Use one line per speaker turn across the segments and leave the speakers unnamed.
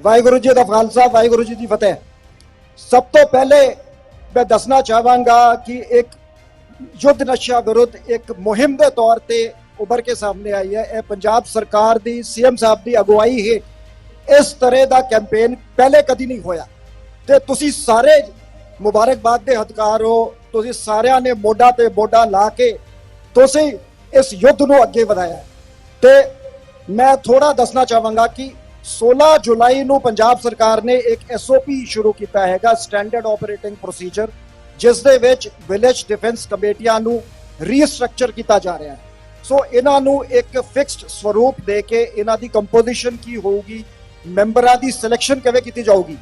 ਵਾਹਿਗੁਰੂ ਜੀ ਦਾ ਖਾਲਸਾ, ਵਾਹਿਗੁਰੂ ਜੀ ਦੀ ਫਤਿਹ। ਸਭ ਤੋਂ ਪਹਿਲੇ ਮੈਂ ਦੱਸਣਾ ਚਾਹਾਂਗਾ ਕਿ ਇੱਕ ਯੁੱਧ ਨਸ਼ਾ ਵਿਰੁੱਧ ਇੱਕ ਮੁਹਿੰਮ ਦੇ ਤੌਰ ਤੇ ਉਭਰ ਕੇ ਸਾਹਮਣੇ ਆਈ ਹੈ। ਇਹ ਪੰਜਾਬ ਸਰਕਾਰ ਦੀ, ਸੀਐਮ ਸਾਹਿਬ ਦੀ ਅਗਵਾਈ ਹੈ। ਇਸ ਤਰ੍ਹਾਂ ਦਾ ਕੈਂਪੇਨ ਪਹਿਲੇ ਕਦੀ ਨਹੀਂ ਹੋਇਆ। ਤੇ ਤੁਸੀਂ ਸਾਰੇ ਮੁਬਾਰਕਬਾਦ ਦੇ ਹੱਕਦਾਰ ਹੋ। ਤੁਸੀਂ ਸਾਰਿਆਂ ਨੇ ਮੋਢਾ ਤੇ ਮੋਢਾ ਲਾ ਕੇ ਤੁਸੀਂ ਇਸ ਯੁੱਧ ਨੂੰ ਅੱਗੇ ਵਧਾਇਆ। ਹੈ। ਤੇ ਮੈਂ ਥੋੜਾ ਦੱਸਣਾ ਚਾਹਾਂਗਾ ਕਿ 16 ਜੁਲਾਈ ਨੂੰ ਪੰਜਾਬ ਸਰਕਾਰ ਨੇ ਇੱਕ ਐਸਓਪੀ ਸ਼ੁਰੂ ਕੀਤਾ ਹੈਗਾ ਸਟੈਂਡਰਡ ਆਪਰੇਟਿੰਗ ਪ੍ਰੋਸੀਜਰ ਜਿਸ ਦੇ ਵਿੱਚ ਵਿਲੇਜ ਡਿਫੈਂਸ ਕਮੇਟੀਆਂ ਨੂੰ ਰੀਸਟਰਕਚਰ ਕੀਤਾ ਜਾ ਰਿਹਾ ਹੈ। ਸੋ ਇਹਨਾਂ ਨੂੰ ਇੱਕ ਫਿਕਸਡ ਸਵਰੂਪ ਦੇ ਕੇ ਇਹਨਾਂ ਦੀ ਕੰਪੋਜੀਸ਼ਨ ਕੀ ਹੋਊਗੀ ਮੈਂਬਰਾਂ ਦੀ ਸਿਲੈਕਸ਼ਨ ਕਿਵੇਂ ਕੀਤੀ ਜਾਊਗੀ,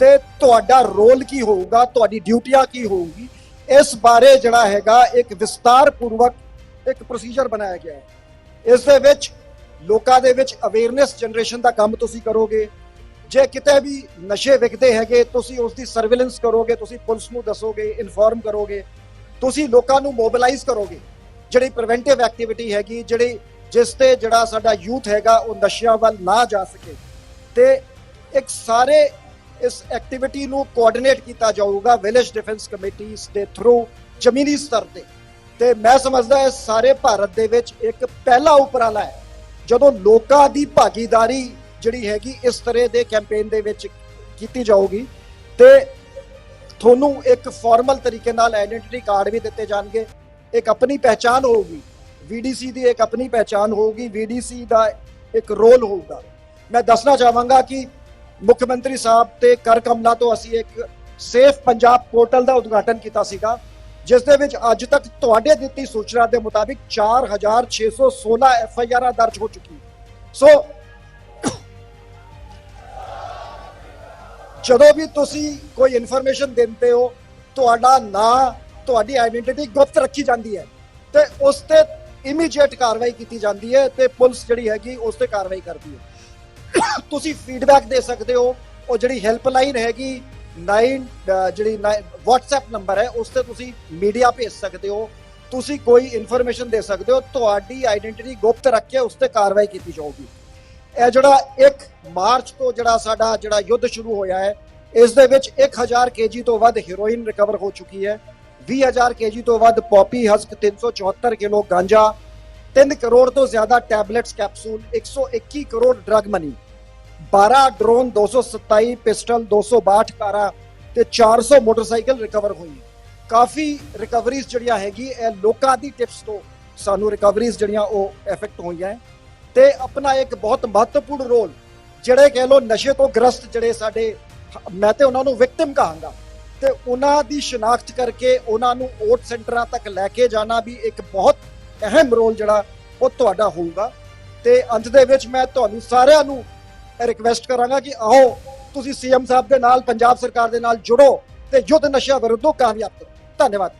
ਤੇ ਤੁਹਾਡਾ ਰੋਲ ਕੀ ਹੋਊਗਾ, ਤੁਹਾਡੀ ਡਿਊਟੀਆਂ ਕੀ ਹੋਊਗੀ, ਇਸ ਬਾਰੇ ਜਿਹੜਾ ਹੈਗਾ, ਇੱਕ ਵਿਸਤਾਰ ਪੂਰਵਕ ਇੱਕ ਪ੍ਰੋਸੀਜਰ ਬਣਾਇਆ ਗਿਆ ਹੈ। ਇਸ ਦੇ ਵਿੱਚ ਲੋਕਾਂ ਦੇ ਵਿੱਚ ਅਵੇਅਰਨੈਸ ਜਨਰੇਸ਼ਨ ਦਾ ਕੰਮ ਤੁਸੀਂ ਕਰੋਗੇ। ਜੇ ਕਿਤੇ ਵੀ ਨਸ਼ੇ ਵਿਕਦੇ ਹੈਗੇ, ਤੁਸੀਂ ਉਸ ਦੀ ਸਰਵੇਲੈਂਸ ਕਰੋਗੇ, ਤੁਸੀਂ ਪੁਲਿਸ ਨੂੰ ਦੱਸੋਗੇ ਇਨਫੋਰਮ ਕਰੋਗੇ, ਤੁਸੀਂ ਲੋਕਾਂ ਨੂੰ ਮੋਬਿਲਾਈਜ਼ ਕਰੋਗੇ। ਜਿਹੜੀ ਪ੍ਰੀਵੈਂਟਿਵ ਐਕਟੀਵਿਟੀ ਹੈਗੀ, ਜਿਹੜੀ ਜਿਸ ਤੇ ਜਿਹੜਾ ਸਾਡਾ ਯੂਥ ਹੈਗਾ, ਉਹ ਨਸ਼ਿਆਂ ਵੱਲ ਨਾ ਜਾ ਸਕੇ। ਤੇ ਇੱਕ ਸਾਰੇ ਇਸ ਐਕਟੀਵਿਟੀ ਨੂੰ ਕੋਆਰਡੀਨੇਟ ਕੀਤਾ ਜਾਊਗਾ ਵਿਲੇਜ ਡਿਫੈਂਸ ਕਮੇਟੀਆਂ ਦੇ ਥਰੂ ਜ਼ਮੀਨੀ ਸਤਰ ਤੇ। ਤੇ ਮੈਂ ਸਮਝਦਾ ਇਹ ਸਾਰੇ ਭਾਰਤ ਦੇ ਵਿੱਚ ਇੱਕ ਪਹਿਲਾ ਉਪਰਾਲਾ ਹੈ। ਜਦੋਂ ਲੋਕਾਂ ਦੀ ਭਾਗੀਦਾਰੀ ਜਿਹੜੀ ਹੈਗੀ ਇਸ ਤਰ੍ਹਾਂ ਦੇ ਕੈਂਪੇਨ ਦੇ ਵਿੱਚ ਕੀਤੀ ਜਾਊਗੀ ਤੇ ਤੁਹਾਨੂੰ ਇੱਕ ਫਾਰਮਲ ਤਰੀਕੇ ਨਾਲ ਆਇਡੈਂਟੀਟੀ ਕਾਰਡ ਵੀ ਦਿੱਤੇ ਜਾਣਗੇ, ਇੱਕ ਆਪਣੀ ਪਹਿਚਾਨ ਹੋਊਗੀ ਵੀਡੀਸੀ ਦੀ ਇੱਕ ਆਪਣੀ ਪਹਿਚਾਨ ਹੋਊਗੀ ਵੀਡੀਸੀ ਦਾ ਇੱਕ ਰੋਲ ਹੋਊਗਾ। ਮੈਂ ਦੱਸਣਾ ਚਾਹਾਂਗਾ ਕਿ ਮੁੱਖ ਮੰਤਰੀ ਸਾਹਿਬ ਤੇ ਕਰ ਕਮਲਾ ਤੋਂ ਅਸੀਂ ਇੱਕ ਸੇਫ ਪੰਜਾਬ ਪੋਰਟਲ ਦਾ ਉਦਘਾਟਨ ਕੀਤਾ ਸੀਗਾ। ਜਿਸ ਦੇ ਵਿੱਚ ਅੱਜ ਤੱਕ ਤੁਹਾਡੇ ਦਿੱਤੀ ਸੂਚਨਾ ਦੇ ਮੁਤਾਬਿਕ 4616 ਐਫ ਆਈ ਆਰਾਂ ਦਰਜ ਹੋ ਚੁੱਕੀ ਸੋ, ਜਦੋਂ ਵੀ ਤੁਸੀਂ ਕੋਈ ਇਨਫੋਰਮੇਸ਼ਨ ਦਿੰਦੇ ਹੋ, ਤੁਹਾਡਾ ਨਾਂ, ਤੁਹਾਡੀ ਆਇਡੈਂਟੀਟੀ ਗੁਪਤ ਰੱਖੀ ਜਾਂਦੀ ਹੈ ਤੇ ਉਸ ਤੇ ਇਮੀਡੀਏਟ ਕਾਰਵਾਈ ਕੀਤੀ ਜਾਂਦੀ ਹੈ ਤੇ ਪੁਲਿਸ ਜਿਹੜੀ ਹੈਗੀ ਉਸ ਤੇ ਕਾਰਵਾਈ ਕਰਦੀ ਹੈ। ਤੁਸੀਂ ਫੀਡਬੈਕ ਦੇ ਸਕਦੇ ਹੋ, ਉਹ ਜਿਹੜੀ ਹੈਲਪਲਾਈਨ ਹੈਗੀ 9 ਅਹ, ਜਿਹੜੀ WhatsApp ਨੰਬਰ ਹੈ, ਉਸ ਤੇ ਤੁਸੀਂ ਮੀਡੀਆ ਭੇਜ ਸਕਦੇ ਹੋ। ਤੁਸੀਂ ਕੋਈ ਇਨਫੋਰਮੇਸ਼ਨ ਦੇ ਸਕਦੇ ਹੋ, ਤੁਹਾਡੀ ਆਇਡੈਂਟੀਟੀ ਗੁਪਤ ਰੱਖ ਕੇ ਉਸ ਤੇ ਕਾਰਵਾਈ ਕੀਤੀ ਜਾਊਗੀ। ਇਹ ਜਿਹੜਾ 1 ਮਾਰਚ ਤੋਂ ਜਿਹੜਾ ਸਾਡਾ ਜਿਹੜਾ ਯੁੱਧ ਸ਼ੁਰੂ ਹੋਇਆ ਹੈ, ਇਸ ਦੇ ਵਿੱਚ 1000 ਕੇਜੀ ਤੋਂ ਵੱਧ ਹੀਰੋਇਨ ਰਿਕਵਰ ਹੋ ਚੁੱਕੀ ਹੈ 20000 ਕੇਜੀ ਤੋਂ ਵੱਧ ਪੌਪੀ ਹਸਕ 374 ਕਿਲੋ ਗਾਂਜਾ 3 ਕਰੋੜ ਤੋਂ ਜ਼ਿਆਦਾ tablets capsule 121 crore drug money 12 drone 227 pistol 262 ਕਾਰਾਂ ਤੇ 400 ਮੋਟਰਸਾਈਕਲ ਰਿਕਵਰ ਹੋਈ ਕਾਫੀ ਰਿਕਵਰੀਜ਼ ਜਿਹੜੀਆਂ ਹੈਗੀ ਇਹ ਲੋਕਾਂ ਦੀ ਟਿਪਸ ਤੋਂ ਸਾਨੂੰ ਰਿਕਵਰੀਜ਼ ਜਿਹੜੀਆਂ ਉਹ ਇਫੈਕਟ ਹੋਈਆਂ ਹੈ। ਤੇ ਆਪਣਾ ਇੱਕ ਬਹੁਤ ਮਹੱਤਵਪੂਰਨ ਰੋਲ ਜਿਹੜੇ ਕਹਿ ਲੋ ਨਸ਼ੇ ਤੋਂ ਗ੍ਰਸਤ ਜਿਹੜੇ ਸਾਡੇ, ਮੈਂ ਤੇ ਉਹਨਾਂ ਨੂੰ ਵਿਕਟਿਮ ਕਹਾਂਗਾ, ਤੇ ਉਹਨਾਂ ਦੀ ਸ਼ਨਾਖਤ ਕਰਕੇ ਉਹਨਾਂ ਨੂੰ ਓਟ ਸੈਂਟਰਾਂ ਤੱਕ ਲੈ ਕੇ ਜਾਣਾ ਵੀ ਇੱਕ ਬਹੁਤ ਅਹਿਮ ਰੋਲ ਜਿਹੜਾ ਉਹ ਤੁਹਾਡਾ ਹੋਊਗਾ। ਤੇ ਅੰਤ ਦੇ ਵਿੱਚ ਮੈਂ ਤੁਹਾਨੂੰ ਸਾਰਿਆਂ ਨੂੰ ਰਿਕਵੈਸਟ ਕਰਾਂਗਾ ਕਿ ਆਓ, ਤੁਸੀਂ ਸੀਐਮ ਸਾਹਿਬ ਦੇ ਨਾਲ, ਪੰਜਾਬ ਸਰਕਾਰ ਦੇ ਨਾਲ ਜੁੜੋ ਤੇ ਯੁੱਧ ਨਸ਼ਾ ਵਿਰੁੱਧ ਕਾਮਯਾਬ ਕਰੋ। ਧੰਨਵਾਦ।